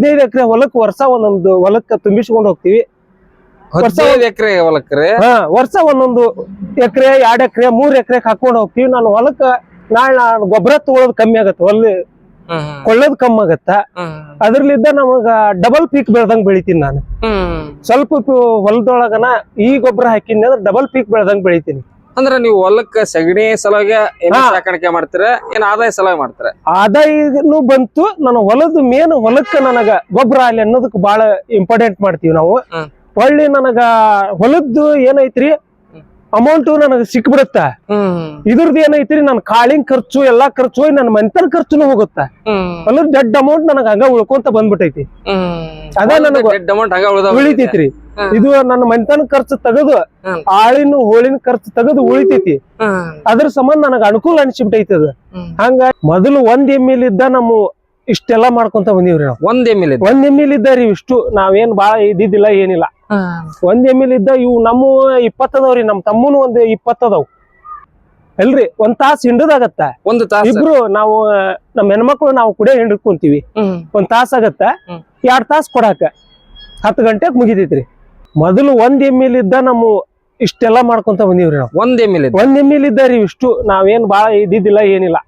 ಹದಿನೈದು ಎಕರೆ ಹೊಲಕ್ ವರ್ಷ ಒಂದೊಂದು ಹೊಲಕ್ಕ ತುಂಬಿಸ್ಕೊಂಡ್ ಹೋಗ್ತಿವಿ. ಹದಿನೈದು ಎಕರೆ ಹೊಲಕ್ರೆ? ಹಾ ವರ್ಷ ಒಂದೊಂದು ಎಕರೆ ಎರಡ್ ಎಕರೆ ಮೂರ್ ಎಕರೆ ಹಾಕೊಂಡ್ ಹೋಗ್ತಿವಿ. ನಾನು ಹೊಲಕ್ಕ ನಾಳೆ ನಾನು ಗೊಬ್ಬರ ತಗೊಳ್ಳೋದು ಕಮ್ಮಿ ಆಗತ್ತ ಹೊಲ ಕೊಳ್ಳೋದು ಕಮ್ಮಿ ಆಗತ್ತ? ಅದ್ರಲ್ಲಿದ್ದ ನಮಗ ಡಬಲ್ ಪೀಕ್ ಬೆಳ್ದಂಗ್ ಬೆಳಿತೀನಿ ನಾನು. ಸ್ವಲ್ಪ ಹೊಲದೊಳಗನ ಈ ಗೊಬ್ಬರ ಹಾಕಿನಿ ಅಂದ್ರೆ ಡಬಲ್ ಪೀಕ್ ಬೆಳ್ದಂಗ್ ಬೆಳಿತೀನಿ. ಅಂದ್ರ ನೀವು ಹೊಲಕ್ಕ ಸಗಣಿ ಸಲುವಾಗಿ ಎಮ್ಮೆ. ಸಾಕಾಣಿಕೆ ಮಾಡ್ತೀರ? ಏನ್ ಆದಾಯ ಸಲುವಾಗಿ ಮಾಡ್ತೀರ? ಆದಾಯನು ಬಂತು ನನ್ನ ಹೊಲದ ಮೇನ್ ಹೊಲಕ್ಕ ನನಗ ಗೊಬ್ಬರ ಅಲ್ಲಿ ಅನ್ನೋದಕ್ ಬಹಳ ಇಂಪಾರ್ಟೆಂಟ್ ಮಾಡ್ತೀವಿ ನಾವು. ಹೊಳ್ಳಿ ನನಗ ಹೊಲದ್ದು ಏನೈತ್ರಿ? ಅಮೌಂಟ್ ನನಗ ಸಿಕ್ಬಿಡುತ್ತ. ಇದ್ರದ್ದು ಏನೈತ್ರಿ? ನನ್ ಕಾಳಿನ ಖರ್ಚು ಎಲ್ಲಾ ಖರ್ಚು ಹೋಗಿ ನನ್ನ ಮಂತನ ಖರ್ಚುನು ಹೋಗುತ್ತ. ಹೊಲದ ದೊಡ್ಡ ಅಮೌಂಟ್ ನನಗ ಹಂಗ ಉಳ್ಕೊಂತ ಬಂದ್ಬಿಟ್ಟೈತಿ ಅದ ನನಗ ಉಳಿತೈತ್ರಿ. ಇದು ನನ್ನ ಮನೆತನ ಖರ್ಚು ತೆಗೆದು ಆಳಿನ ಹೋಳಿನ ಖರ್ಚು ತೆಗೆದು ಉಳಿತೈತಿ. ಅದ್ರ ಸಂಬಂಧ ನನಗ ಅನುಕೂಲ ಅನಿಸ್ಬಿಟ್ಟೈತಿ ಅದು. ಹಂಗ ಮೊದಲು ಒಂದ್ ಎಮ್ಮಿಲ್ ಇದ್ದ ನಮ್ಮ ಇಷ್ಟೆಲ್ಲಾ ಮಾಡ್ಕೊಂತ ಬಂದಿವ್ರಿ ನಾವು. ಒಂದ್ ಎಂ ಎಲ್ ಒಂದ್ ಎಮ್ಮಿಲ್ ಇದ್ದಾರಿ ಇಷ್ಟು. ನಾವೇನ್ ಬಾಳ ಇದ್ದಿದ್ದಿಲ್ಲ ಏನಿಲ್ಲ. ಒಂದ್ ಎಮ್ಮಿಲ್ ಇದ್ದ ಇವು ನಮ್ಮ ಇಪ್ಪತ್ತದವ್ರಿ ನಮ್ ತಮ್ಮನು ಒಂದ್ ಇಪ್ಪತ್ತದವ್ ಅಲ್ರಿ ಒಂದ್ ತಾಸ್ ಹಿಂಡದಾಗತ್ತ? ಒಂದು ತಾಸ. ಇಬ್ರು ನಾವು ನಮ್ಮ ಹೆಣ್ಮಕ್ಳು ನಾವು ಕುಡಿಯೋ ಹಿಂಡ್ಕೊಂತೀವಿ. ಒಂದ್ ತಾಸ ಆಗತ್ತ. ಎರಡ್ ತಾಸ್ ಕೊಡಾಕ. ಹತ್ತು ಗಂಟೆಗ್ ಮುಗಿತೈತ್ರಿ. ಮೊದಲು ಒಂದ್ ಎಮ್ಮಿಲ್ ಇದ್ದ ನಮ್ಮ ಇಷ್ಟೆಲ್ಲಾ ಮಾಡ್ಕೊಂತ ಬಂದೀವ್ರಿ ನಾವು. ಒಂದ್ ಎಮ್ಮಿಲ್ ಎಲ್ ಒಂದ್ ಎಮ್ಮಿಲ್ ರೀ ಇಷ್ಟು ನಾವೇನ್ ಬಾಳ ಇದ್ದಿದ್ದಿಲ್ಲ ಏನಿಲ್ಲ.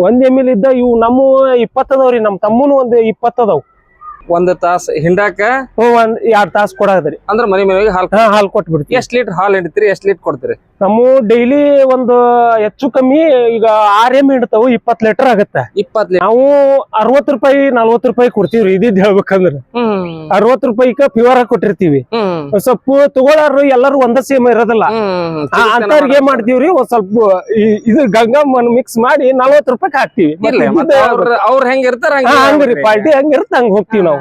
ಒಂದ್ ಎಮ್ಮಿಲ್ ಇದ್ದ ಇವು ನಮ್ಮ ಇಪ್ಪತ್ತದವ್ರಿ ನಮ್ ತಮ್ಮನು ಒಂದ್ ಇಪ್ಪತ್ತದವ್ ಒಂದ್ ತಾಸ ಹಿಂಡಾಕ? ಒಂದ್ ಎರಡ್ ತಾಸ್ ಕೊಡಾದ್ರಿ ಅಂದ್ರ ಮನೆ ಮನೆಗೆ ಹಾಲ್ ಹಾಲ್ ಕೊಟ್ಬಿಡ್ತೀವಿ. ಎಷ್ಟ್ ಲೀಟರ್ ಹಾಲ್ ಹಿಡಿತೀರಿ ಎಷ್ಟ್ ಲೀಟರ್ ಕೊಡ್ತೀರಿ? ನಮ್ಮ ಡೈಲಿ ಒಂದು ಹೆಚ್ಚು ಕಮ್ಮಿ ಈಗ ಆರ್ ಎಂ ಹಿಡ್ತಾವು ಇಪ್ಪತ್ ಲೀಟರ್ ಆಗತ್ತೆ. ಇಪ್ಪತ್ ಲೀಟರ್ ನಾವು ಅರವತ್ ರೂಪಾಯಿ ನಲ್ವತ್ ರೂಪಾಯಿ ಕೊಡ್ತೀವ್ರಿ ಇದಿದ್ ಹೇಳ್ಬೇಕಂದ್ರ. ಹ್ಮ್. ಅರವತ್ ರೂಪಾಯಿಕ ಪ್ಯೂರ್ ಆಗಿ ಕೊಟ್ಟಿರ್ತೀವಿ. ಸ್ವಲ್ಪ ತಗೊಳಾರು ಎಲ್ಲಾರು ಒಂದ ಸೇಮ್ ಇರೋದಿಲ್ಲ. ಅಂತವ್ರಿಗೆ ಏನ್ ಮಾಡ್ತೀವ್ರಿ? ಒಂದ್ ಸ್ವಲ್ಪ ಇದು ಗಂಗಾ ಮಿಕ್ಸ್ ಮಾಡಿ ನಲ್ವತ್ ರೂಪಾಯಿ ಹಾಕ್ತಿವಿ. ಅವ್ರ ಹೆಂಗ್ ಇರ್ತಾರ ಪಾರ್ಟಿ ಹಂಗ್ರಿ ಪಾರ್ಟಿ ಹಂಗಿರುತ್ತೆ ಹಂಗ ಹೋಗ್ತಿವಿ ನಾವು.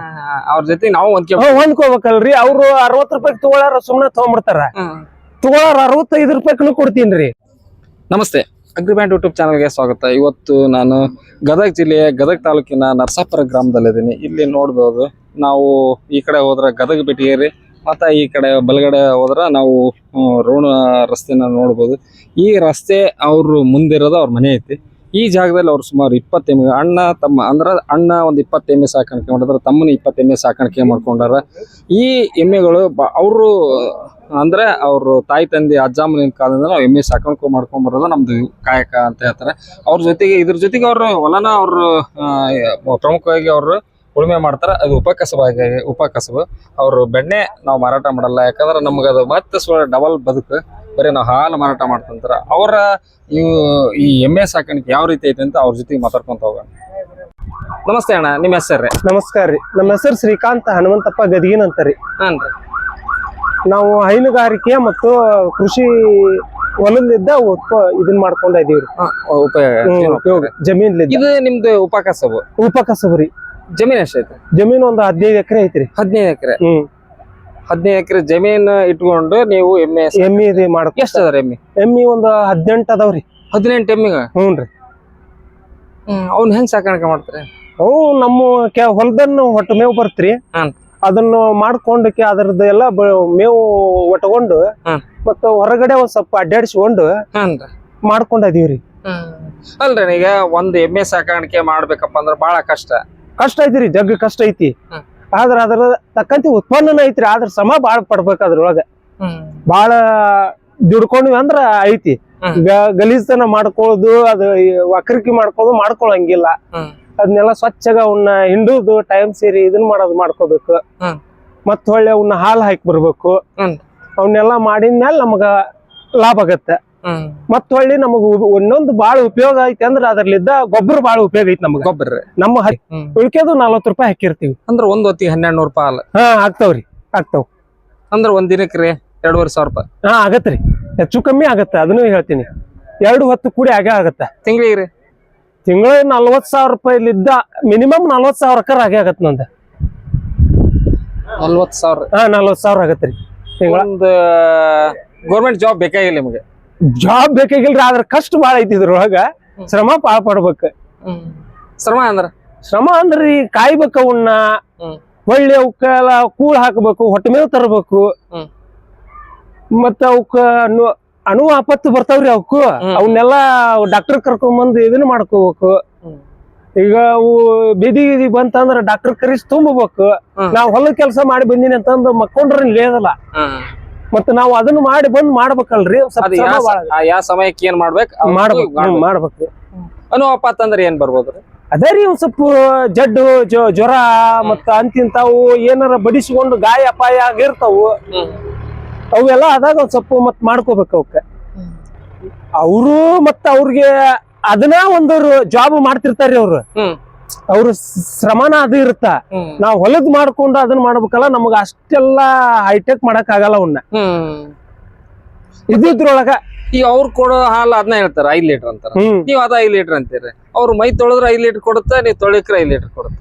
ಅವ್ರ ಜೊತೆ ನಾವು ಹೊಂದ್ಕೋಬೇಕಲ್ರಿ. ಅವ್ರು ಅರವತ್ ರೂಪಾಯಿ ತಗೊಳಾರ ಸುಮ್ನೆ ತಗೊಂಡ್ಬಿಡ್ತಾರ ತಗೊಳಾರ ಅರವತ್ತೈದು ರೂಪಾಯಿ ಕೊಡ್ತೀನಿ ನಮಸ್ತೆ. ಅಗ್ರಿಬ್ಯಾಂಡ್ ಯೂಟ್ಯೂಬ್ ಚಾನಲ್ಗೆ ಸ್ವಾಗತ. ಇವತ್ತು ನಾನು ಗದಗ ಜಿಲ್ಲೆಯ ಗದಗ ತಾಲೂಕಿನ ನರಸಾಪುರ ಗ್ರಾಮದಲ್ಲಿದ್ದೀನಿ. ಇಲ್ಲಿ ನೋಡ್ಬೋದು ನಾವು ಈ ಕಡೆ ಹೋದ್ರೆ ಗದಗ ಬೆಟಗೇರಿ ಮತ್ತು ಈ ಕಡೆ ಬಲಗಡೆ ಹೋದ್ರೆ ನಾವು ರೋಣ ರಸ್ತೆನ ನೋಡ್ಬೋದು. ಈ ರಸ್ತೆ ಅವರು ಮುಂದಿರೋದು ಅವ್ರ ಮನೆ ಐತಿ. ಈ ಜಾಗದಲ್ಲಿ ಅವ್ರು ಸುಮಾರು ಇಪ್ಪತ್ತು ಎಮ್ಮೆ ಅಣ್ಣ, ತಮ್ಮ, ಅಂದ್ರೆ ಅಣ್ಣ ಒಂದು ಇಪ್ಪತ್ತು ಎಮ್ಮೆ ಸಾಕಾಣಿಕೆ ಮಾಡಿದ್ರೆ, ತಮ್ಮನ ಇಪ್ಪತ್ತು ಎಮ್ಮೆ ಸಾಕಾಣಿಕೆ ಮಾಡ್ಕೊಂಡಾರ. ಈ ಎಮ್ಮೆಗಳು ಬ, ಅವರು, ಅಂದರೆ ಅವರು ತಾಯಿ, ತಂದೆ ಅಜ್ಜಮ್ಮನ ಕಾಲದಿಂದ ನಾವು ಎಮ್ಮೆ ಸಾಕಾಣಿಕೆ ಮಾಡ್ಕೊಂಡ್ ಬರೋದು ನಮ್ದು ಕಾಯಕ ಅಂತ ಹೇಳ್ತಾರೆ. ಅವ್ರ ಜೊತೆಗೆ, ಇದ್ರ ಜೊತೆಗೆ ಅವರು ಹೊಲನ ಅವರು ಪ್ರಮುಖವಾಗಿ ಅವರು ಉಳುಮೆ ಮಾಡ್ತಾರೆ ಅದು ಉಪಕಸಬಾಗಿ ಉಪಕಸಬು. ಅವರು ಬೆಣ್ಣೆ ನಾವು ಮಾರಾಟ ಮಾಡಲ್ಲ ಯಾಕಂದ್ರೆ ನಮ್ಗೆ ಅದು ಮತ್ತೆ ಸ್ವ ಡಬಲ್ ಬದುಕು. ಬರೀ ನಾವು ಹಾಲು ಮಾರಾಟ ಮಾಡ್ತಂತಾರ ಅವರ ಇವು ಈ ಎಮ್ಮೆ ಸಾಕಾಣಿಕೆ ಯಾವ ರೀತಿ ಐತೆ ಅಂತ ಅವ್ರ ಜೊತೆಗೆ ಮಾತಾಡ್ಕೊಂತ ಹೋಗ ನಮಸ್ತೆ ಅಣ್ಣ ನಿಮ್ಮ ಹೆಸರು ನಮಸ್ಕಾರ ರೀ. ನಮ್ಮ ಹೆಸರು ಶ್ರೀಕಾಂತ್ ಹನುಮಂತಪ್ಪ ಗದಗಿನ್ ರೀ. ಹಾನ್ ರೀ. ನಾವು ಹೈನುಗಾರಿಕೆ ಮತ್ತು ಕೃಷಿ ಹೊಲದಿಂದ ಉತ್ಪ ಇದನ್ ಮಾಡ್ಕೊಂಡ ಇದೀವ್ರಿ ಉಪಯೋಗ ಜಮೀನ್ಲಿದ್ದ ಇದು ನಿಮ್ದು ಉಪಕಸಬು. ಉಪಕಸಬರಿ ಜಮೀನ್ ಎಷ್ಟೈತೆ ಜಮೀನ್ ಒಂದ್ ಹದಿನೈದು ಎಕರೆ ಐತ್ರಿ. ಹದಿನೈದು ಎಕರೆ. ಹ್ಮ್. ಹದಿನೈದು ಎಕರೆ ಜಮೀನ್ ಇಟ್ಕೊಂಡು ನೀವು ಎಮ್ಮೆ ಎಮ್ಮಿ ಇದು ಮಾಡ್ಕೊ ಎಷ್ಟ್ ಅದಾರ ಎಮ್ಮಿ? ಎಮ್ಮಿ ಒಂದ್ ಹದಿನೆಂಟು ಅದಾವ್ರಿ. ಹದಿನೆಂಟು ಎಮ್ಮಿಗ? ಹ್ಞೂನ್ರಿ. ಅವ್ನ ಹೆಂಗ್ ಸಾಕಾಣಿಕೆ ಮಾಡ್ತಾರೆ? ಅವು ನಮ್ಮ ಕೆ ಹೊಲದನ್ನ ಹೊಟ್ಟು ಮೇವು ಬರ್ತ್ರಿ. ಹ್ಮ್. ಅದನ್ನು ಮಾಡ್ಕೊಂಡಕ್ಕೆ ಅದರದ್ದು ಎಲ್ಲ ಬ- ಮೇವು ಒಟ್ಕೊಂಡು ಹ್ಮ್. ಮತ್ತ ಹೊರಗಡೆ ಒಂದ್ ಸ್ವಲ್ಪ ಅಡ್ಡಾಡಿಸ್ಕೊಂಡು ಮಾಡ್ಕೊಂಡ ಮಾಡ್ಕೊಂಡ್ ಅದೀವ್ರಿ. ಅಲ್ರಿ ಈಗ ಒಂದ್ ಎಮ್ಮೆ ಸಾಕಾಣಿಕೆ ಮಾಡ್ಬೇಕಪ್ಪ ಅಂದ್ರ ಬಹಳ ಕಷ್ಟ. ಕಷ್ಟ ಐತ್ರಿ ಜಗ್ ಕಷ್ಟ ಐತಿ. ಆದ್ರ ಅದ್ರ ತಕ್ಕಂತೆ ಉತ್ಪನ್ನನ ಐತ್ರಿ ಆದ್ರ ಸಮ ಬಾಳ ಪಡ್ಬೇಕ ಅದ್ರೊಳಗ. ಬಾಳ ದುಡ್ಕೊಂಡ್ವಿ ಅಂದ್ರ ಐತಿ. ಗಲೀಜ್ತನ ಮಾಡ್ಕೊಳ್ಳೋದು ಅದು ವಕ್ರಿಕೆ ಮಾಡ್ಕೊಳ್ಳೋದು ಮಾಡ್ಕೊಳಂಗಿಲ್ಲ. ಅದನ್ನೆಲ್ಲ ಸ್ವಚ್ಛಗ ಅವನ್ನ ಹಿಂಡುದು ಟೈಮ್ ಸೇರಿ ಇದನ್ ಮಾಡೋದು ಮಾಡ್ಕೋಬೇಕು. ಮತ್ತೆ ಹೊಳ್ಳೆ ಅವನ್ನ ಹಾಲ್ ಹಾಕಿ ಬರ್ಬೇಕು. ಅವನ್ನೆಲ್ಲ ಮಾಡಿದ್ಮೇಲೆ ನಮಗ ಲಾಭ ಆಗತ್ತೆ. ಮತ್ ಹೊಳ್ಳಿ ನಮಗ ಒಂದೊಂದು ಬಾಳ ಉಪಯೋಗ ಐತಿ ಅಂದ್ರ ಅದ್ರಲ್ಲಿದ್ದ ಗೊಬ್ಬರ ಬಾಳ ಉಪಯೋಗ ಐತಿ ನಮಗ. ಗೊಬ್ಬರ ನಮ್ಮ ಹರಿ ಉಳ್ಕೆದು ನಲ್ವತ್ ರೂಪಾಯಿ ಹಾಕಿರ್ತೀವಿ. ಅಂದ್ರ ಒಂದ್ ಹೊತ್ತಿಗೆ ಹನ್ನೆರಡು ನೂರು ರೂಪಾಯಿ ಅಲ್ಲ ಹಾ ಆಗ್ತಾವ್ರಿ ಆಗ್ತಾವ್. ಅಂದ್ರ ಒಂದ್ ದಿನಕ್ಕೆ ರೀ ಎರಡೂವರೆ ಸಾವಿರ ರೂಪಾಯಿ. ಹಾ ಆಗತ್ರಿ. ಹೆಚ್ಚು ಕಮ್ಮಿ ಆಗತ್ತೆ ಅದನ್ನು ಹೇಳ್ತೀನಿ. ಎರಡು ಹೊತ್ತು ಕೂಡಿ ಆಗೇ ಆಗತ್ತ. ತಿಂಗಳಿಗೆ ರೀ ತಿಂಗಳ ನಲ್ವತ್ ಸಾವಿರ ರೂಪಾಯಿಲಿದ್ದ ಮಿನಿಮಮ್ ನಲ್ವತ್ ಕರ್ ಆಗೇ ಆಗತ್ತೆ ನಂದ. ನಲ್ವತ್ ಸಾವಿರ. ಹಾ ನಲ್ವತ್ ಸಾವಿರ ಆಗತ್ರಿ ತಿಂಗಳ ಒಂದ್ ಗೌರ್ಮೆಂಟ್ ಜಾಬ್ ಬೇಕಾಗಿಲ್ಲ ನಿಮಗೆ? ಜಾಬ್ ಬೇಕಾಗಿಲ್ರಿ ಆದ್ರ ಕಷ್ಟ ಬಾಳ ಐತಿ ಇದ್ರೊಳಗ ಶ್ರಮ ಪಾಳ ಪಡ್ಬೇಕ. ಶ್ರಮ ಅಂದ್ರ? ಶ್ರಮ ಅಂದ್ರಿ ಕಾಯ್ಬೇಕ ಅವನ್ನ ಹ್ಮ್. ಒಳ್ಳೆ ಅವಕ್ಕೆಲ್ಲ ಕೂಳ್ ಹಾಕ್ಬೇಕು ಹೊಟ್ಟೆ ಮೇವು ತರಬೇಕು. ಮತ್ತ ಅವಕ್ಕ ಅನು ಅಣು ಆಪತ್ತು ಬರ್ತಾವ್ರಿ ಅವಕ್ಕು. ಅವನ್ನೆಲ್ಲ ಡಾಕ್ಟರ್ ಕರ್ಕೊಂಡ್ ಬಂದು ಇದನ್ನ ಮಾಡ್ಕೋಬೇಕು. ಈಗ ಅವು ಬೀದಿ ಬೀದಿ ಬಂತಂದ್ರ ಡಾಕ್ಟರ್ ಕರೆಸಿ ತುಂಬಬೇಕು. ನಾವ್ ಹೊಲದ ಕೆಲಸ ಮಾಡಿ ಬಂದಿನಿ ಅಂತಂದು ಮಕ್ಕೊಂಡ್ರ ಲೇದಲ್ಲ ಮತ್ತ ನಾವು ಅದನ್ನ ಮಾಡಿ ಬಂದ್ ಮಾಡ್ಬೇಕಲ್ರಿ. ಯಾವ ಸಮಯಕ್ಕೆ ಏನ್ ಮಾಡ್ಬೇಕು? ಮಾಡ್ಬೇಕು. ಹ್ಮ್, ಮಾಡ್ಬೇಕು. ಮಾಡ್ಬೇಕು ಅನುವಪ್ಪ ಅಂತಂದ್ರೆ ಏನ್ ಬರ್ಬೋದ್ರಿ ಅದೇ ರೀ ಒಂದ್ ಸ್ವಲ್ಪ ಜಡ್ಡು ಜ್ವರ ಮತ್ತ ಅಂತಿಂತಾವು ಏನಾರ ಬಡಿಸಿಕೊಂಡು ಗಾಯ ಅಪಾಯ ಆಗಿರ್ತಾವು. ಅವೆಲ್ಲ ಆದಾಗ ಒಂದ್ ಸ್ವಲ್ಪ ಮತ್ ಮಾಡ್ಕೋಬೇಕು ಅವಕ್ಕೆ. ಅವರು ಮತ್ತ ಅವ್ರಿಗೆ ಅದನ್ನ ಒಂದು ಜಾಬ್ ಮಾಡ್ತಿರ್ತಾರ್ರಿ ಅವ್ರು. ಅವ್ರ ಶ್ರಮನ ಅದು ಇರುತ್ತ? ನಾವ್ ಹೊಲದ್ ಮಾಡ್ಕೊಂಡು ಅದನ್ನ ಮಾಡ್ಬೇಕಲ್ಲ ನಮಗ ಅಷ್ಟೆಲ್ಲ ಹೈಟೆಕ್ ಮಾಡಕ್ ಆಗಲ್ಲ ಅವನ್ನ ಇದ್ರೊಳಗ ಈಗ ಅವ್ರು ಕೊಡೋ ಹಾಲು ಅದನ್ನ ಹೇಳ್ತಾರ ಐದ್ ಲೀಟರ್ ಅಂತಾರ. ನೀವ್ ಅದ ಐದ್ ಲೀಟರ್ ಅಂತೀರಿ. ಅವ್ರ ಮೈ ತೊಳೆದ್ರೆ ಐದ್ ಲೀಟರ್ ಕೊಡುತ್ತೆ ನೀವ್ ತೊಳಿಕ್ರೆ ಐದ್ ಲೀಟರ್ ಕೊಡುತ್ತೆ.